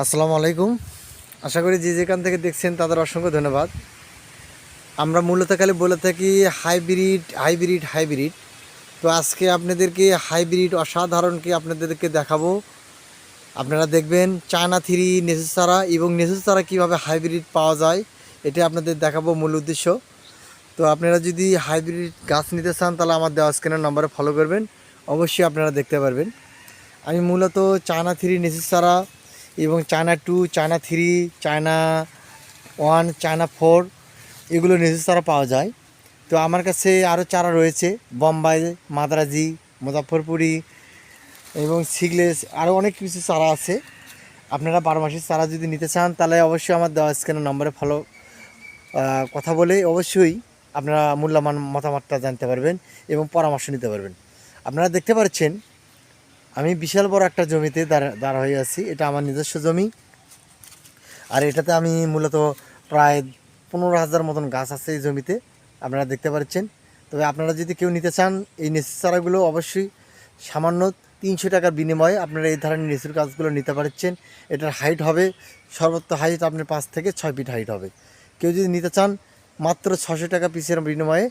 আসসালামু আলাইকুম। আশা করি যে যেখান থেকে দেখছেন তাদের অসংখ্য ধন্যবাদ। আমরা মূলত খালি বলে থাকি হাইব্রিড হাইব্রিড হাইব্রিড। তো আজকে আপনাদেরকে হাইব্রিড অসাধারণকে আপনাদেরকে দেখাবো। আপনারা দেখবেন চায়না থ্রি নেসেসারা এবং নেসেসারা কীভাবে হাইব্রিড পাওয়া যায়, এটা আপনাদের দেখাবো মূল উদ্দেশ্য। তো আপনারা যদি হাইব্রিড গাছ নিতে চান, তাহলে আমার দেওয়া স্ক্যানের নম্বরে ফলো করবেন। অবশ্যই আপনারা দেখতে পারবেন। আমি মূলত চায়না থ্রি নেসেসারা এবং China two China three China one China four এগুলো নেসেসারা পাওয়া যায়। তো আমার কাছে আরও চারা রয়েছে বোম্বাই মাদ্রাজি মুজাফরপুরি এবং সিগলেস আরও অনেক কিছু চারা আছে। আপনারা বারো মাসের চারা যদি নিতে চান, তাহলে অবশ্যই আমার দেওয়া স্ক্যানের নম্বরে ফলো কথা বলে অবশ্যই আপনারা মূল্যমান মতামতটা জানতে পারবেন এবং পরামর্শ নিতে পারবেন। আপনারা দেখতে পাচ্ছেন আমি বিশাল বড় একটা জমিতে দাঁড়া হয়ে আছি। এটা আমার নিজস্ব জমি। আর এটাতে আমি মূলত প্রায় পনেরো হাজার মতন গাছ আছে এই জমিতে, আপনারা দেখতে পাচ্ছেন। তবে আপনারা যদি কেউ নিতে চান, এই নেসির চারাগুলো অবশ্যই সামান্য তিনশো টাকার বিনিময়ে আপনারা এই ধরনের নেসির গাছগুলো নিতে পারছেন। এটার হাইট হবে সর্বোচ্চ হাইট আপনার পাঁচ থেকে ছয় ফিট হাইট হবে। কেউ যদি নিতে চান, মাত্র ছশো টাকা পিসের বিনিময়ে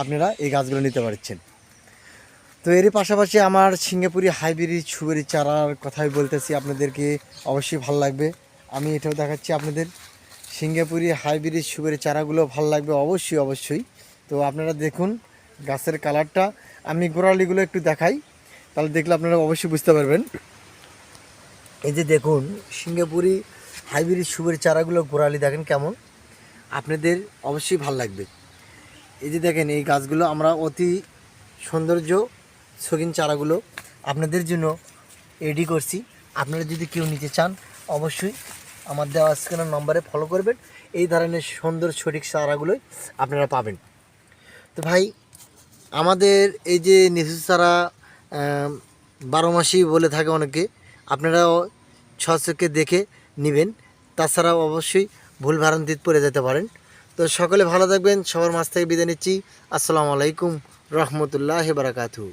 আপনারা এই গাছগুলো নিতে পারছেন। তো এরই পাশাপাশি আমার সিঙ্গাপুরি হাইব্রিড সুবেরি চারার কথাই বলতেছি, আপনাদেরকে অবশ্যই ভালো লাগবে। আমি এটাও দেখাচ্ছি আপনাদের। সিঙ্গাপুরি হাইব্রিড সুবেরি চারাগুলো ভালো লাগবে অবশ্যই অবশ্যই। তো আপনারা দেখুন গাছের কালারটা। আমি গোড়ালিগুলো একটু দেখাই, তাহলে দেখলে আপনারা অবশ্যই বুঝতে পারবেন। এই যে দেখুন, সিঙ্গাপুরি হাইব্রিড সুবেরি চারাগুলো গোড়ালি দেখেন কেমন। আপনাদের অবশ্যই ভালো লাগবে। এই যে দেখেন এই গাছগুলো, আমরা অতি সৌন্দর্য শৌখিন চারাগুলো আপনাদের জন্য রেডি করছি। আপনারা যদি কেউ নিতে চান, অবশ্যই আমার দেওয়া স্ক্যানের নম্বরে ফলো করবেন। এই ধরনের সুন্দর সঠিক চারাগুলোই আপনারা পাবেন। তো ভাই, আমাদের এই যে নেসু চারা বারো মাসই বলে থাকে অনেকে। আপনারাও ছচকে দেখে নেবেন। তাছাড়াও অবশ্যই ভুল ভ্রান্তিতে পড়ে যেতে পারেন। তো সকলে ভালো থাকবেন। সবার মাছ থেকে বিদায় নিচ্ছি। আসসালামু আলাইকুম। রহমতুল্লাহ বারাকাতু